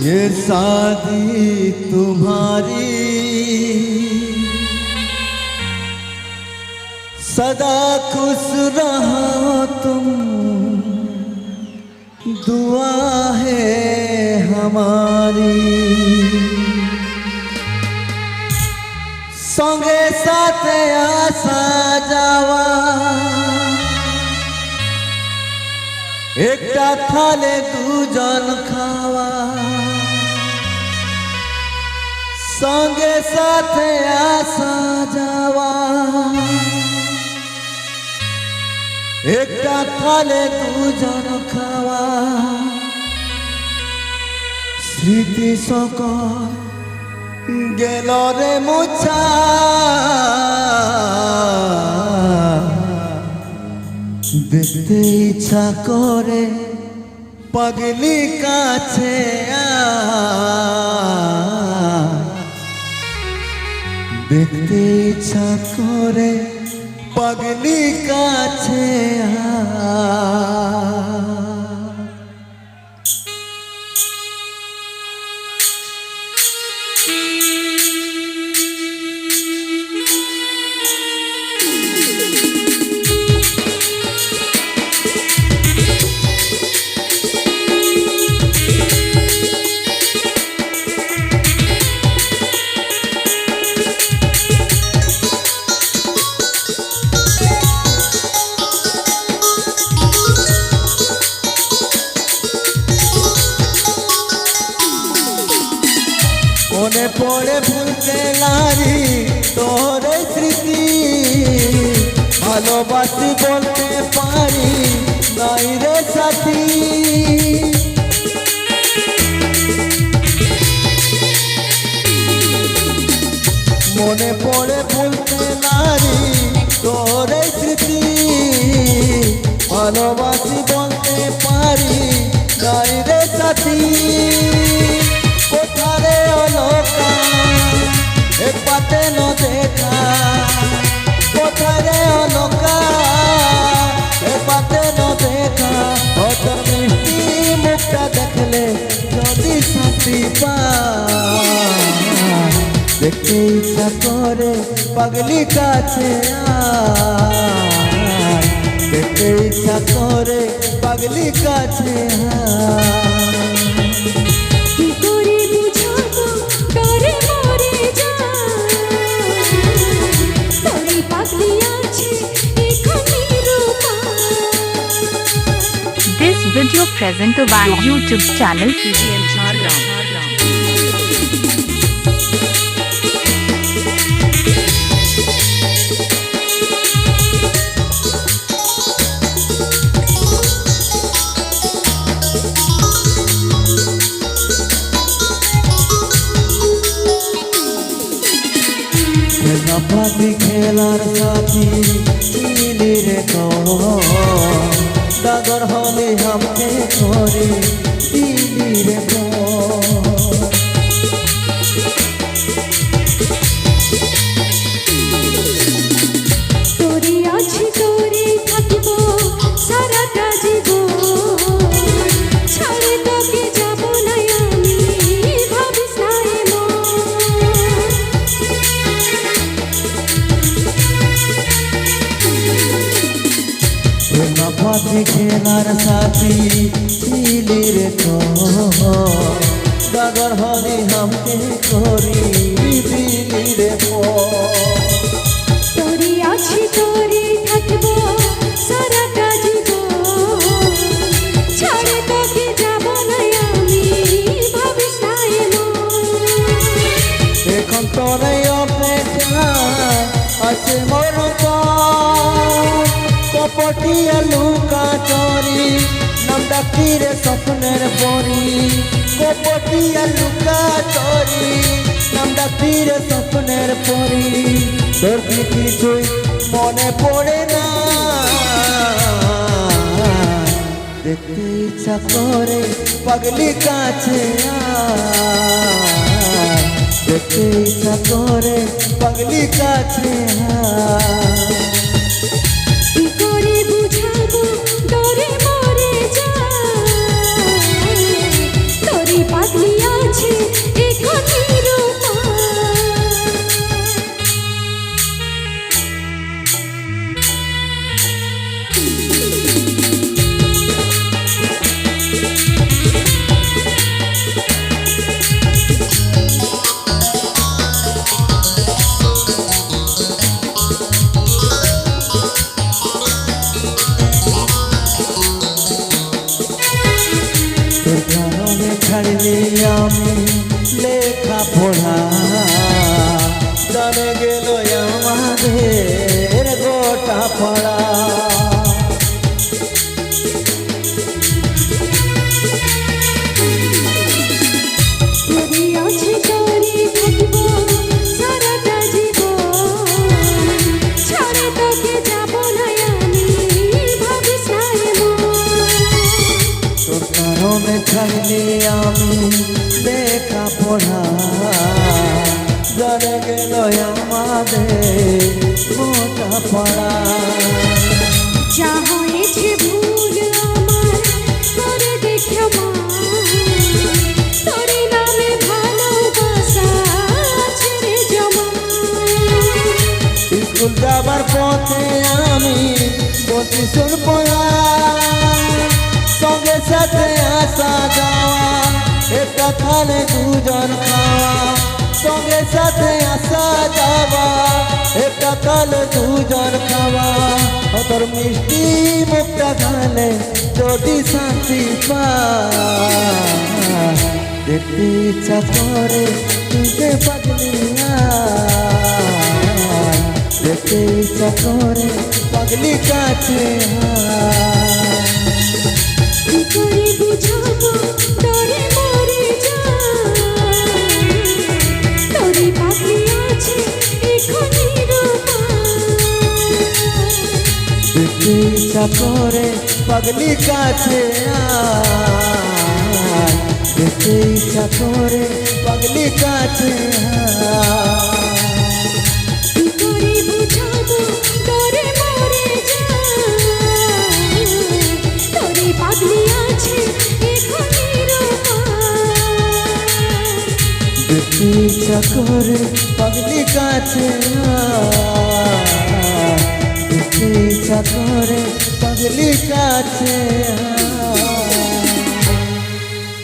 ये शादी तुम्हारी। सदा खुश रहो तुम। दुआ है हमारी। संगे साथ आसा जावा। एक थाले दूजन खावा। সঙ্গে সাথে আসা যাওয়া। একটা থালে দুজন খাওয়া। স্মৃতি সকল গেল রে মুছা। দেখতে ইচ্ছা করে পাগলি কাছে আয়। দেখতে ইচ্ছা করে পাগলি কাছে আয়। ভালোবাসি বলতে পারি, নাই রে সাথী। মনে পড়ে ভুলতে নারী, তোর স্মৃতি। ভালোবাসি বলতে পারি, নাই রে সাথী। দেখতে ইচ্ছা করে পাগলি কাছে। দেখতে ইচ্ছা করে পাগলি কাছে আয়। কি করে বুঝাবো ডরে মরে যায় তোরে পাগলি আছে এখানে রূপা This video presented by YouTube channel PVM Jhargram. পাতি খেলার সাথী খেলা খেলার সাথী চিলি রে ডাগর হলে হামকে করি দিলি রে আছি তোরে থাকিব সারাটা জীবন ছাড়ে তোকে যাব না আমি ভাবিস না এখন তোরে অপেক্ষায় আছে মোর কপটিয়া লুকা চরি নাম ডাকিরে স্বপ্নের পরি কপটিয়া লুকা চরি নাম ডাকিরে স্বপ্নের পরি তোর কিছুই মনে পড়ে না দেখতে ইচ্ছা করে পাগলি কাছে। দেখতে ইচ্ছা করে পাগলি কাছে আয়। আমাদের গোটা পড়া। যা হয়েছে ভুল আমার করে দেখো মা নামে ভালোবাসা ছেড়ে জমা। স্কুল যাবার পথে আমি বসি শুন সঙ্গে সাথে আসা যাওয়া একটা খালে দুজন যাওয়া একটা কালে দুজন খাওয়া। তোর মিষ্টি মুখটা খালে যদি শান্তি পা দেখতে ইচ্ছা করে তুই পাগলিয়া দেখতে ইচ্ছা করে পাগলি কাছে কি ইচ্ছা করে পাগলি কাছে। দেখতে ইচ্ছা করে পাগলি কাছে ইচ্ছা করে কাছে আয়। ইচ্ছা করে কাছে।